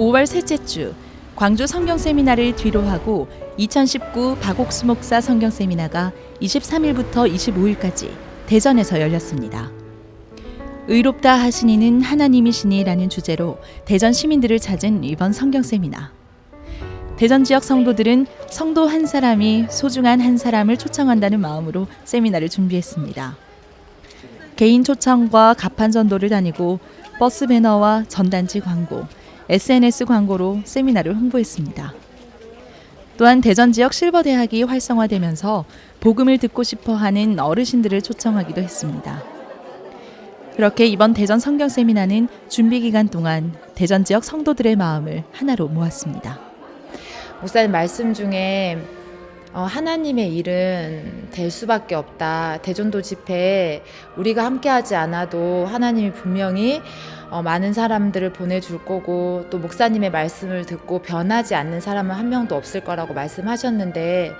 5월 셋째 주 광주 성경 세미나를 뒤로 하고 2019 박옥수 목사 성경 세미나가 23일부터 25일까지 대전에서 열렸습니다. 의롭다 하시니는 하나님이시니라는 주제로 대전 시민들을 찾은 이번 성경 세미나. 대전 지역 성도들은 성도 한 사람이 소중한 한 사람을 초청한다는 마음으로 세미나를 준비했습니다. 개인 초청과 가판 전도를 다니고 버스 배너와 전단지 광고, SNS 광고로 세미나를 홍보했습니다. 또한 대전 지역 실버 대학이 활성화되면서 복음을 듣고 싶어 하는 어르신들을 초청하기도 했습니다. 그렇게 이번 대전 성경 세미나는 준비 기간 동안 대전 지역 성도들의 마음을 하나로 모았습니다. 목사님 말씀 중에 어, 하나님의 일은 될 수밖에 없다. 대전도 집회에 우리가 함께하지 않아도 하나님이 분명히 어, 많은 사람들을 보내줄 거고 또 목사님의 말씀을 듣고 변하지 않는 사람은 한 명도 없을 거라고 말씀하셨는데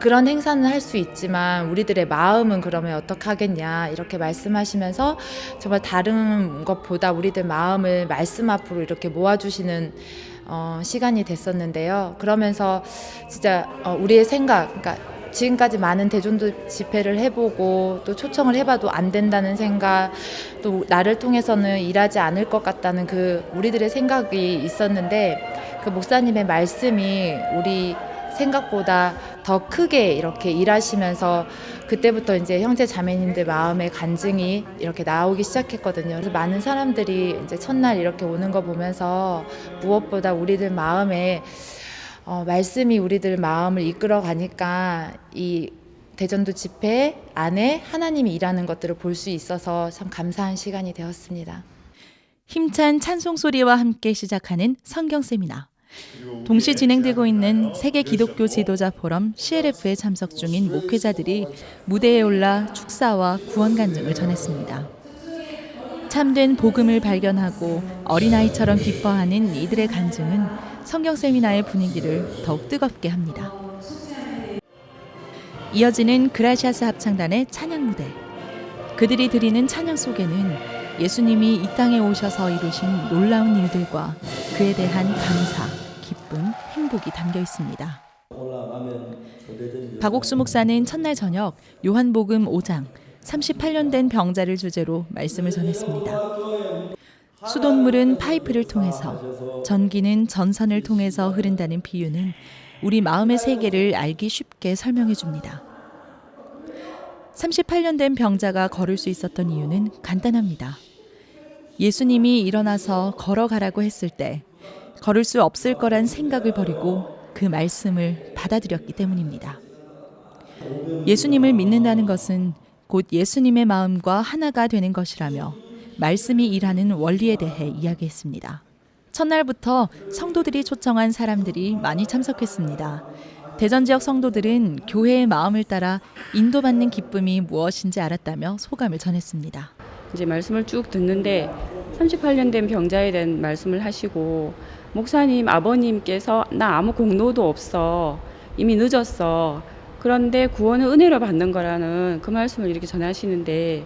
그런 행사는 할 수 있지만 우리들의 마음은 그러면 어떻게 하겠냐 이렇게 말씀하시면서 정말 다른 것보다 우리들 마음을 말씀 앞으로 이렇게 모아주시는 어, 시간이 됐었는데요. 그러면서 진짜 어, 우리의 생각, 그러니까 지금까지 많은 대전도 집회를 해보고 또 초청을 해봐도 안 된다는 생각, 또 나를 통해서는 일하지 않을 것 같다는 그 우리들의 생각이 있었는데 그 목사님의 말씀이 우리 생각보다 더 크게 이렇게 일하시면서 그때부터 이제 형제 자매님들 마음의 간증이 이렇게 나오기 시작했거든요. 그래서 많은 사람들이 이제 첫날 이렇게 오는 거 보면서 무엇보다 우리들 마음에 어, 말씀이 우리들 마음을 이끌어 가니까 이 대전도 집회 안에 하나님이 일하는 것들을 볼 수 있어서 참 감사한 시간이 되었습니다. 힘찬 찬송 소리와 함께 시작하는 성경 세미나. 동시 진행되고 있는 세계 기독교 지도자 포럼 CLF에 참석 중인 목회자들이 무대에 올라 축사와 구원 간증을 전했습니다. 참된 복음을 발견하고 어린아이처럼 기뻐하는 이들의 간증은 성경 세미나의 분위기를 더욱 뜨겁게 합니다. 이어지는 그라시아스 합창단의 찬양 무대. 그들이 드리는 찬양 속에는 예수님이 이 땅에 오셔서 이루신 놀라운 일들과 그에 대한 감사, 행복이 담겨 있습니다. 박옥수 목사는 첫날 저녁 요한복음 5장 38년 된 병자를 주제로 말씀을 전했습니다. 수돗물은 파이프를 통해서 전기는 전선을 통해서 흐른다는 비유는 우리 마음의 세계를 알기 쉽게 설명해 줍니다. 38년 된 병자가 걸을 수 있었던 이유는 간단합니다. 예수님이 일어나서 걸어가라고 했을 때 걸을 수 없을 거란 생각을 버리고 그 말씀을 받아들였기 때문입니다. 예수님을 믿는다는 것은 곧 예수님의 마음과 하나가 되는 것이라며 말씀이 일하는 원리에 대해 이야기했습니다. 첫날부터 성도들이 초청한 사람들이 많이 참석했습니다. 대전 지역 성도들은 교회의 마음을 따라 인도받는 기쁨이 무엇인지 알았다며 소감을 전했습니다. 이제 말씀을 쭉 듣는데 38년 된 병자에 대한 말씀을 하시고 목사님 아버님께서 나 아무 공로도 없어 이미 늦었어 그런데 구원은 은혜로 받는 거라는 그 말씀을 이렇게 전하시는데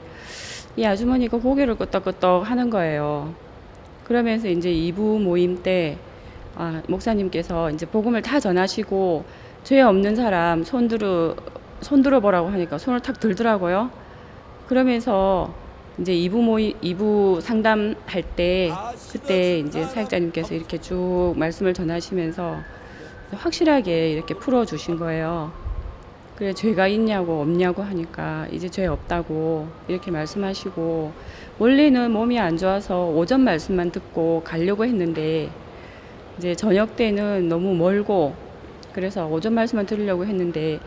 이 아주머니가 고개를 끄덕끄덕 하는 거예요. 그러면서 이제 2부 모임 때 아, 목사님께서 이제 복음을 다 전하시고 죄 없는 사람 손들어 손들어 보라고 하니까 손을 탁 들더라고요. 그러면서 이제 2부 모임 2부 상담할 때 그때 이제 사역자님께서 이렇게 쭉 말씀을 전하시면서 확실하게 이렇게 풀어 주신 거예요. 그래 죄가 있냐고 없냐고 하니까 이제 죄 없다고 이렇게 말씀하시고 원래는 몸이 안 좋아서 오전 말씀만 듣고 가려고 했는데 이제 저녁 때는 너무 멀고 그래서 오전 말씀만 들으려고 했는데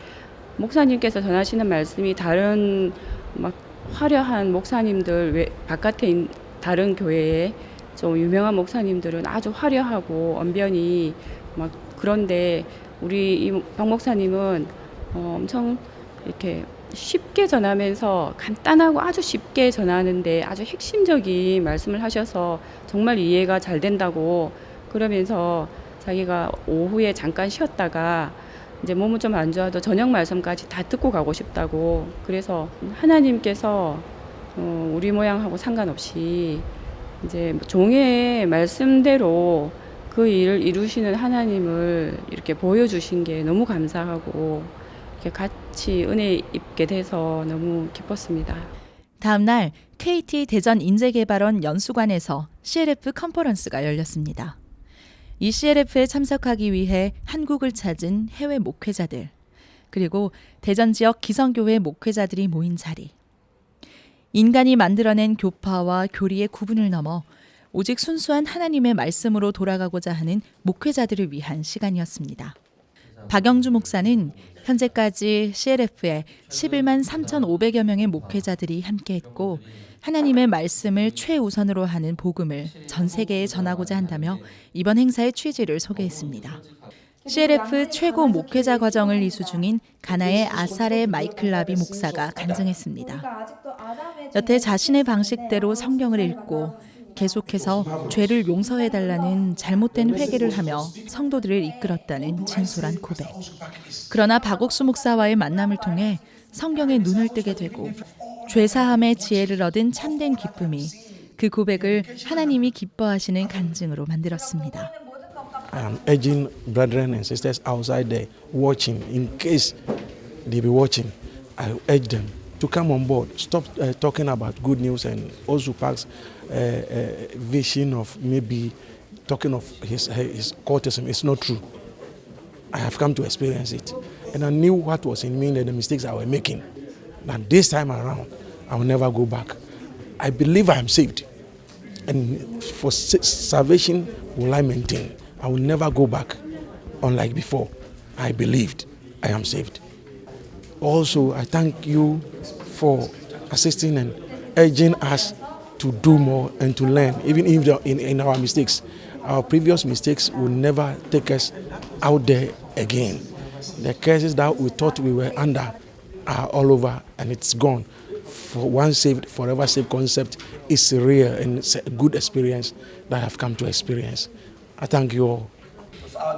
목사님께서 전하시는 말씀이 다른 막 화려한 목사님들 외 바깥에 있, 다른 교회에 좀 유명한 목사님들은 아주 화려하고 언변이 막 그런데 우리 이박 목사님은 어, 엄청 이렇게 쉽게 전하면서 간단하고 아주 쉽게 전하는데 아주 핵심적인 말씀을 하셔서 정말 이해가 잘 된다고 그러면서 자기가 오후에 잠깐 쉬었다가 이제 몸은 좀 안 좋아도 저녁 말씀까지 다 듣고 가고 싶다고 그래서 하나님께서 어, 우리 모양하고 상관없이 이제 종의 말씀대로 그 일을 이루시는 하나님을 이렇게 보여주신 게 너무 감사하고 이렇게 같이 은혜 입게 돼서 너무 기뻤습니다. 다음 날 KT 대전 인재개발원 연수관에서 CLF 컨퍼런스가 열렸습니다. 이 CLF에 참석하기 위해 한국을 찾은 해외 목회자들, 그리고 대전 지역 기성교회 목회자들이 모인 자리. 인간이 만들어낸 교파와 교리의 구분을 넘어 오직 순수한 하나님의 말씀으로 돌아가고자 하는 목회자들을 위한 시간이었습니다. 박영주 목사는 현재까지 CLF에 11만 3,500여 명의 목회자들이 함께했고 하나님의 말씀을 최우선으로 하는 복음을 전 세계에 전하고자 한다며 이번 행사의 취지를 소개했습니다. CLF 최고 목회자 과정을 이수 중인 가나의 아사레 마이클 라비 목사가 간증했습니다. 여태 자신의 방식대로 성경을 읽고 계속해서 죄를 용서해 달라는 잘못된 회개를 하며 성도들을 이끌었다는 진솔한 고백. 그러나 박옥수 목사와의 만남을 통해 성경에 눈을 뜨게 되고 죄사함의 지혜를 얻은 참된 기쁨이 그 고백을 하나님이 기뻐하시는 간증으로 만들었습니다. I am urging brethren and sisters outside there watching, in case they be watching, I urge them to come on board. Stop uh, talking about good news and Park's uh, uh, vision of maybe talking of his, his cultism. It's not true. I have come to experience it. And I knew what was in me and the mistakes I was making. That this time around, I will never go back. I believe I am saved. And for salvation will I maintain. I will never go back unlike before. I believed I am saved. Also, I thank you for assisting and urging us to do more and to learn, even if in, in our mistakes. Our previous mistakes will never take us out there again. The curses that we thought we were under are all over and it's gone. For one saved, forever saved concept is real and it's a good experience that I have come to experience. I thank you all.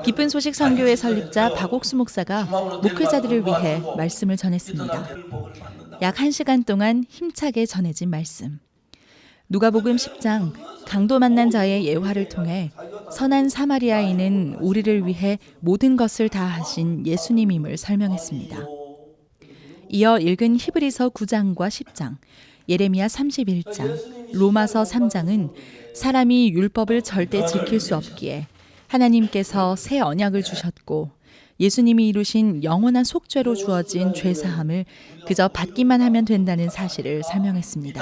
기쁜 소식 선교회 설립자 박옥수 목사가 목회자들을 위해 말씀을 전했습니다. 약 1시간 동안 힘차게 전해진 말씀. 누가복음 10장 강도 만난 자의 예화를 통해 선한 사마리아인은 우리를 위해 모든 것을 다 하신 예수님임을 설명했습니다. 이어 읽은 히브리서 9장과 10장, 예레미야 31장, 로마서 3장은 사람이 율법을 절대 지킬 수 없기에 하나님께서 새 언약을 주셨고 예수님이 이루신 영원한 속죄로 주어진 죄 사함을 그저 받기만 하면 된다는 사실을 설명했습니다.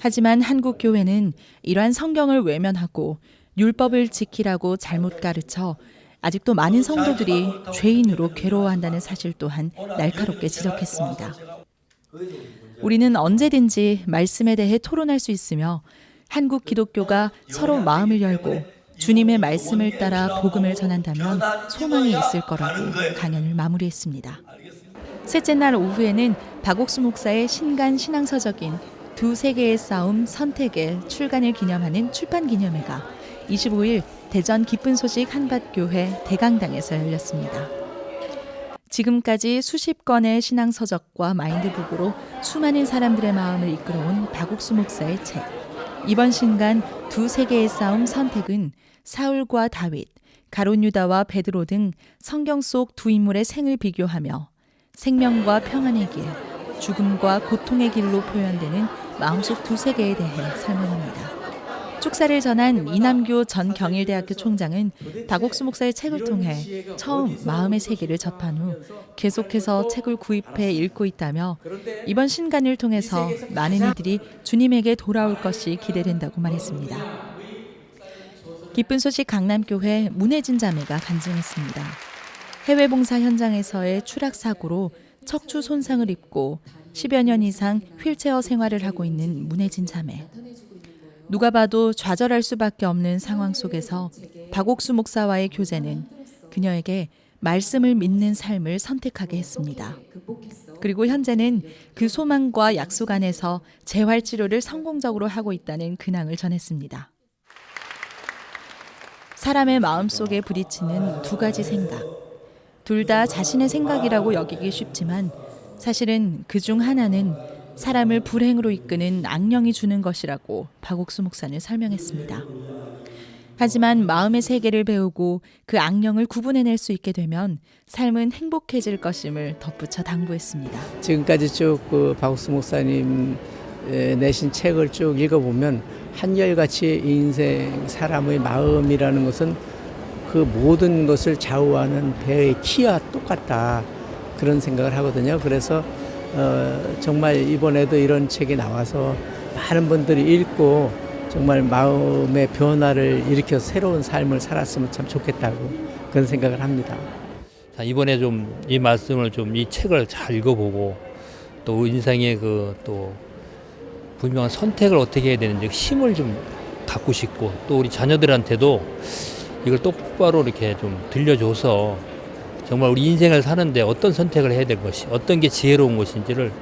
하지만 한국 교회는 이러한 성경을 외면하고 율법을 지키라고 잘못 가르쳐 아직도 많은 성도들이 죄인으로 괴로워한다는 사실 또한 날카롭게 지적했습니다. 우리는 언제든지 말씀에 대해 토론할 수 있으며 한국 기독교가 서로 마음을 열고 주님의 말씀을 따라 복음을 전한다면 소망이 있을 거라고 강연을 마무리했습니다. 셋째 날 오후에는 박옥수 목사의 신간 신앙서적인 두 세계의 싸움 선택의 출간을 기념하는 출판 기념회가 25일 대전 기쁜 소식 한밭교회 대강당에서 열렸습니다. 지금까지 수십 건의 신앙서적과 마인드북으로 수많은 사람들의 마음을 이끌어온 박옥수 목사의 책. 이번 신간 두 세계의 싸움 선택은 사울과 다윗, 가론 유다와 베드로 등 성경 속 두 인물의 생을 비교하며 생명과 평안의 길, 죽음과 고통의 길로 표현되는 마음속 두 세계에 대해 설명합니다. 축사를 전한 이남교 전 경일대학교 총장은 박옥수 목사의 책을 통해 처음 마음의 세계를 접한 후 계속해서 책을 구입해 읽고 있다며 이번 신간을 통해서 많은 이들이 주님에게 돌아올 것이 기대된다고 말했습니다. 기쁜 소식 강남교회 문혜진 자매가 간증했습니다. 해외 봉사 현장에서의 추락 사고로 척추 손상을 입고 10여 년 이상 휠체어 생활을 하고 있는 문혜진 자매. 누가 봐도 좌절할 수밖에 없는 상황 속에서 박옥수 목사와의 교제는 그녀에게 말씀을 믿는 삶을 선택하게 했습니다. 그리고 현재는 그 소망과 약속 안에서 재활 치료를 성공적으로 하고 있다는 근황을 전했습니다. 사람의 마음 속에 부딪히는 두 가지 생각. 둘 다 자신의 생각이라고 여기기 쉽지만 사실은 그 중 하나는 사람을 불행으로 이끄는 악령이 주는 것이라고 박옥수 목사는 설명했습니다. 하지만 마음의 세계를 배우고 그 악령을 구분해낼 수 있게 되면 삶은 행복해질 것임을 덧붙여 당부했습니다. 지금까지 쭉 그 박옥수 목사님 에, 내신 책을 쭉 읽어보면 한결같이 인생 사람의 마음이라는 것은 그 모든 것을 좌우하는 배의 키와 똑같다 그런 생각을 하거든요. 그래서 어, 정말 이번에도 이런 책이 나와서 많은 분들이 읽고 정말 마음의 변화를 일으켜 새로운 삶을 살았으면 참 좋겠다고 그런 생각을 합니다. 자, 이번에 좀 이 말씀을 좀 이 책을 잘 읽어보고 또 인생의 그 또 분명한 선택을 어떻게 해야 되는지 힘을 좀 갖고 싶고 또 우리 자녀들한테도 이걸 똑바로 이렇게 좀 들려줘서 정말 우리 인생을 사는데 어떤 선택을 해야 될 것이 어떤 게 지혜로운 것인지를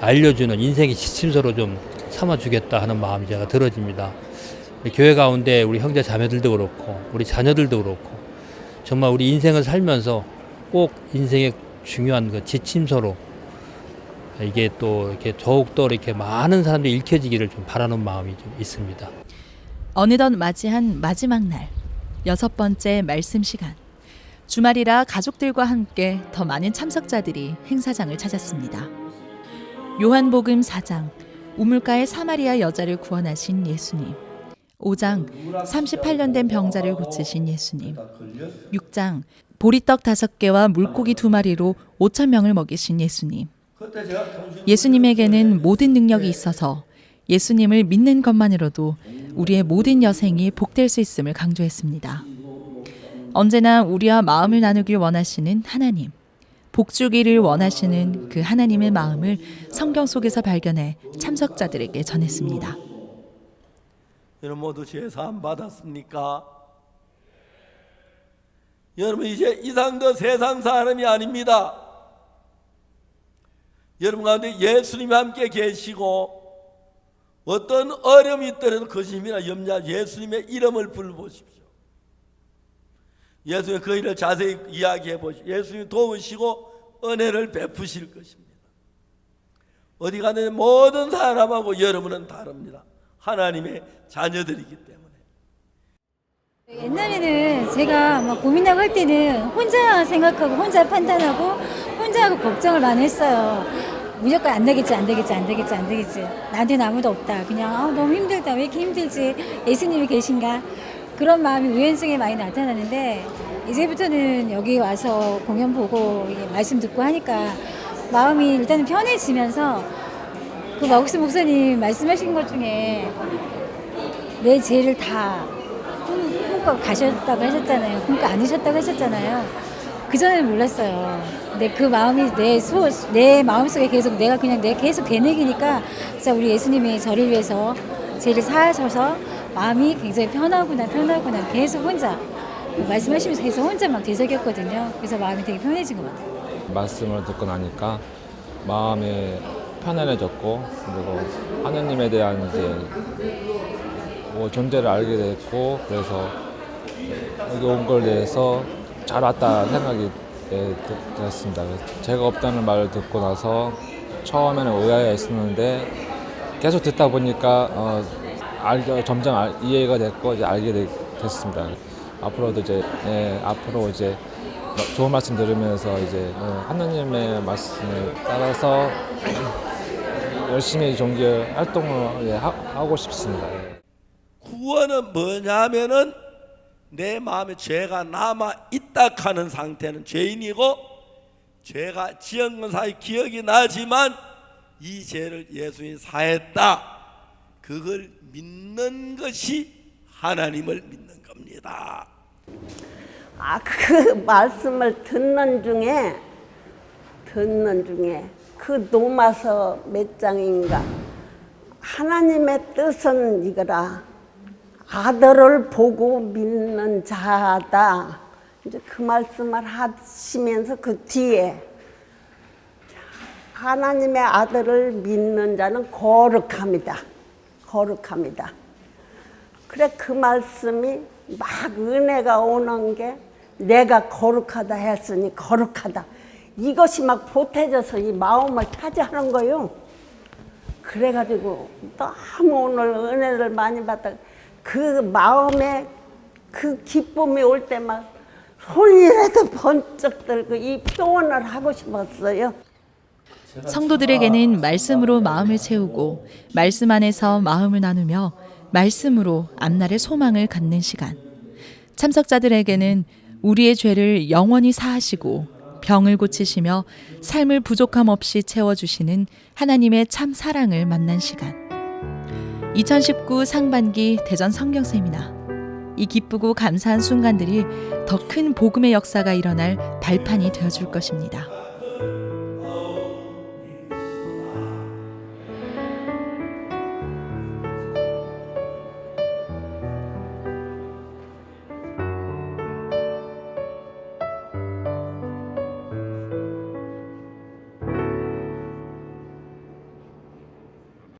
알려주는 인생의 지침서로 좀 삼아주겠다 하는 마음이 제가 들어집니다. 교회 가운데 우리 형제 자매들도 그렇고 우리 자녀들도 그렇고 정말 우리 인생을 살면서 꼭 인생의 중요한 그 지침서로 이게 또 이렇게 더욱더 이렇게 많은 사람들이 읽혀지기를 좀 바라는 마음이 좀 있습니다. 어느덧 맞이한 마지막 날 여섯 번째 말씀 시간 주말이라 가족들과 함께 더 많은 참석자들이 행사장을 찾았습니다. 요한복음 4장 우물가의 사마리아 여자를 구원하신 예수님 5장 38년 된 병자를 고치신 예수님 6장 보리떡 다섯 개와 물고기 두 마리로 5천 명을 먹이신 예수님 예수님에게는 모든 능력이 있어서 예수님을 믿는 것만으로도 우리의 모든 여생이 복될 수 있음을 강조했습니다. 언제나 우리와 마음을 나누길 원하시는 하나님, 복주기를 원하시는 그 하나님의 마음을 성경 속에서 발견해 참석자들에게 전했습니다. 여러분 모두 죄 사함 받았습니까? 여러분 이제 이상도 세상 사람이 아닙니다. 여러분 가운데 예수님이 함께 계시고 어떤 어려움이 있더라도 거심이나 염려 예수님의 이름을 불러보십시오. 예수님 그 일을 자세히 이야기해 보십시오. 예수님 도우시고 은혜를 베푸실 것입니다. 어디 가든 모든 사람하고 여러분은 다릅니다. 하나님의 자녀들이기 때문에. 옛날에는 제가 막 고민하고 할 때는 혼자 생각하고 혼자 판단하고 혼자 걱정을 많이 했어요. 무조건 안 되겠지, 안 되겠지, 안 되겠지, 안 되겠지. 나한테는 아무도 없다. 그냥 아, 너무 힘들다. 왜 이렇게 힘들지? 예수님이 계신가? 그런 마음이 우연중에 많이 나타나는데 이제부터는 여기 와서 공연 보고 말씀 듣고 하니까 마음이 일단은 편해지면서 그 마국수 목사님 말씀하신 것 중에 내 죄를 다 품- 품고 가셨다고 하셨잖아요. 품고 안으셨다고 하셨잖아요. 그전에는 몰랐어요. 근데 그 마음이 내 소, 내 마음속에 계속 내가 그냥 내 계속 되뇌기니까 진짜 우리 예수님이 저를 위해서 죄를 사하셔서 마음이 굉장히 편하구나, 편하구나. 계속 혼자. 말씀하시면서 계속 혼자 막 되새겼거든요. 그래서 마음이 되게 편해진 것 같아요. 말씀을 듣고 나니까 마음이 편안해졌고 그리고 하나님에 대한 이제 뭐 존재를 알게 됐고 그래서 여기 온 걸 대해서 잘 왔다 생각이 예, 드- 들었습니다. 제가 없다는 말을 듣고 나서 처음에는 오해했었는데 계속 듣다 보니까 어, 알게 점점 알- 이해가 됐고 이제 알게 되- 됐습니다. 앞으로도 이제 예, 앞으로 이제 좋은 말씀 들으면서 이제 어, 하나님의 말씀에 따라서 열심히 종교 활동을 예, 하, 하고 싶습니다. 예. 구원은 뭐냐면은 내 마음에 죄가 남아 있다 하는 상태는 죄인이고 죄가 지은 건 사이 기억이 나지만 이 죄를 예수님이 사했다. 그걸 믿는 것이 하나님을 믿는 겁니다. 아, 그 말씀을 듣는 중에, 듣는 중에, 그 노마서 몇 장인가, 하나님의 뜻은 이거라. 아들을 보고 믿는 자다. 이제 그 말씀을 하시면서 그 뒤에, 하나님의 아들을 믿는 자는 거룩합니다. 거룩합니다. 그래 그 말씀이 막 은혜가 오는 게 내가 거룩하다 했으니 거룩하다. 이것이 막 보태져서 이 마음을 차지하는 거요. 그래가지고 너무 오늘 은혜를 많이 받다. 그 마음에 그 기쁨이 올 때만 손이라도 번쩍 들고 이 표현을 하고 싶었어요. 성도들에게는 말씀으로 마음을 채우고 말씀 안에서 마음을 나누며 말씀으로 앞날의 소망을 갖는 시간. 참석자들에게는 우리의 죄를 영원히 사하시고 병을 고치시며 삶을 부족함 없이 채워주시는 하나님의 참 사랑을 만난 시간. 2019 상반기 대전 성경 세미나. 이 기쁘고 감사한 순간들이 더 큰 복음의 역사가 일어날 발판이 되어줄 것입니다.